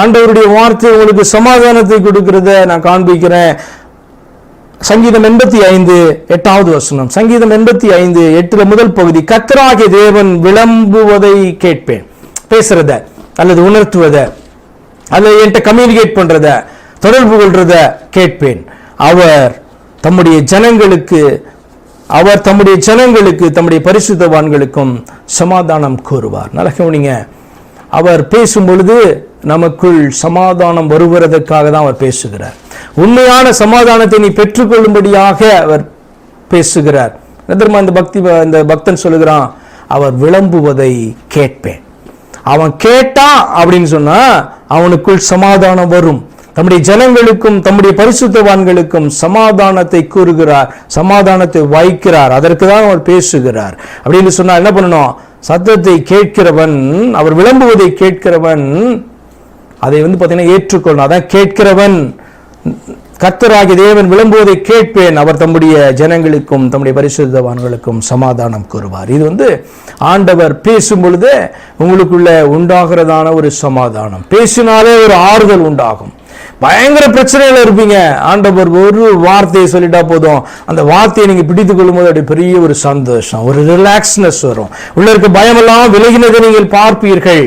ஆண்டவருடைய வார்த்தை உங்களுக்கு சமாதானத்தை கொடுக்கிறத நான் காண்பிக்கிறேன். சங்கீதம் எண்பத்தி ஐந்து எட்டாவது வசனம். சங்கீதம் எண்பத்தி ஐந்து எட்டுல முதல் பகுதி. கத்தராகிய தேவன் விளம்புவதை கேட்பேன். பேசுறத அல்லது உணர்த்துவத அல்லது என்கிட்ட கம்யூனிகேட் பண்றத தொடர்பு கொள்றத கேட்பேன். அவர் தம்முடைய ஜனங்களுக்கு அவர் தம்முடைய ஜனங்களுக்கு தம்முடைய பரிசுத்தவான்களுக்கும் சமாதானம் கூறுவார். நல்ல கவனிங்க. அவர் பேசும் பொழுது நமக்குள் சமாதானம் வருவதற்காக தான் அவர் பேசுகிறார். உண்மையான சமாதானத்தை நீ பெற்றுக்கொள்ளும்படியாக அவர் பேசுகிறார். என்ன இந்த பக்தி இந்த பக்தன் சொல்லுகிறான்? அவர் விளம்புவதை கேட்பேன். அவன் கேட்டான் அப்படின்னு சொன்னா அவனுக்குள் சமாதானம் வரும். தம்முடைய ஜனங்களுக்கும் தம்முடைய பரிசுத்தவான்களுக்கும் சமாதானத்தை கூறுகிறார் சமாதானத்தை வைக்கிறார் அதற்கு தான் அவர் பேசுகிறார். அப்படின்னு சொன்னா என்ன பண்ணணும்? சத்தத்தை கேட்கிறவன் அவர் விளம்புவதை கேட்கிறவன் அதை வந்து பார்த்தீங்கன்னா ஏற்றுக்கொள்ளணும் அதான் கேட்கிறவன். கர்த்தராகிய தேவன் விளம்புவதை கேட்பேன். அவர் தம்முடைய ஜனங்களுக்கும் தம்முடைய பரிசுத்தவான்களுக்கும் சமாதானம் கூறுவார். இது வந்து ஆண்டவர் பேசும் பொழுது உங்களுக்குள்ள உண்டாகிறதான ஒரு சமாதானம். பேசினாலே ஒரு ஆறுதல் உண்டாகும். பயங்கர பிரச்சனையில் இருப்பீங்க. ஆண்டவர் ஒரு வார்த்தையை சொல்லிட்டா போதும். அந்த வார்த்தையை நீங்க பிடித்து கொள்ளும் போது அப்படி பெரிய ஒரு சந்தோஷம் ஒரு ரிலாக்ஸ்னஸ் வரும். உள்ள இருக்க பயமெல்லாம் விலகினதை நீங்கள் பார்ப்பீர்கள்.